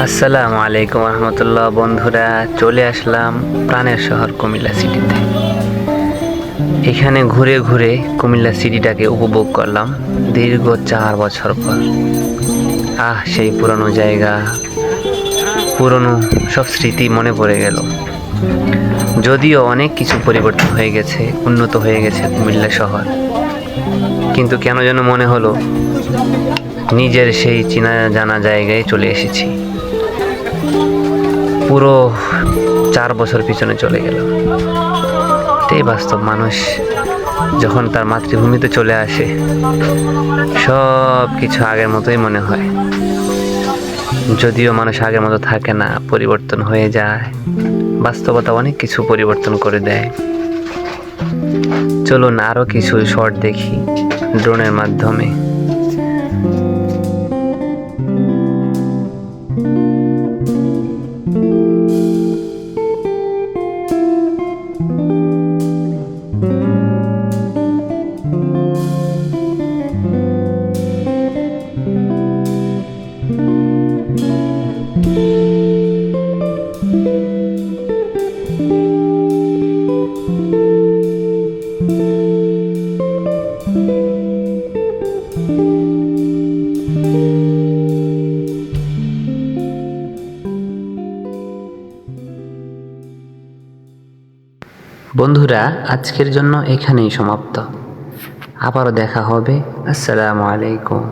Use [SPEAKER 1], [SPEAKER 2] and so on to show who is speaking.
[SPEAKER 1] আসসালামু আলাইকুম রহমতুল্লাহ। বন্ধুরা, চলে আসলাম প্রাণের শহর কুমিল্লা সিটিতে। এখানে ঘুরে ঘুরে কুমিল্লা সিটিটাকে উপভোগ করলাম দীর্ঘ চার বছর পর। আহ, সেই পুরনো জায়গা, পুরনো সব স্মৃতি মনে পড়ে গেল। যদিও অনেক কিছু পরিবর্তন হয়ে গেছে, উন্নত হয়ে গেছে কুমিল্লা শহর। কিন্তু কেন যেন মনে হলো, নিজের সেই চেনা জানা জায়গায় চলে এসেছি। পুরো চার বছর পিছনে চলে গেলাম এটাই বাস্তব মানুষ যখন তার মাতৃভূমিতে চলে আসে সব কিছু আগের মতোই মনে হয়। যদিও মানুষ আগের মতো থাকে না, পরিবর্তন হয়ে যায়, বাস্তবতা অনেক কিছু পরিবর্তন করে দেয়। চলুন আরও কিছু শর্ট দেখি ড্রোনের মাধ্যমে। বন্ধুরা আজকের জন্য এখানেই সমাপ্ত। আবারও দেখা হবে। আসসালামু আলাইকুম।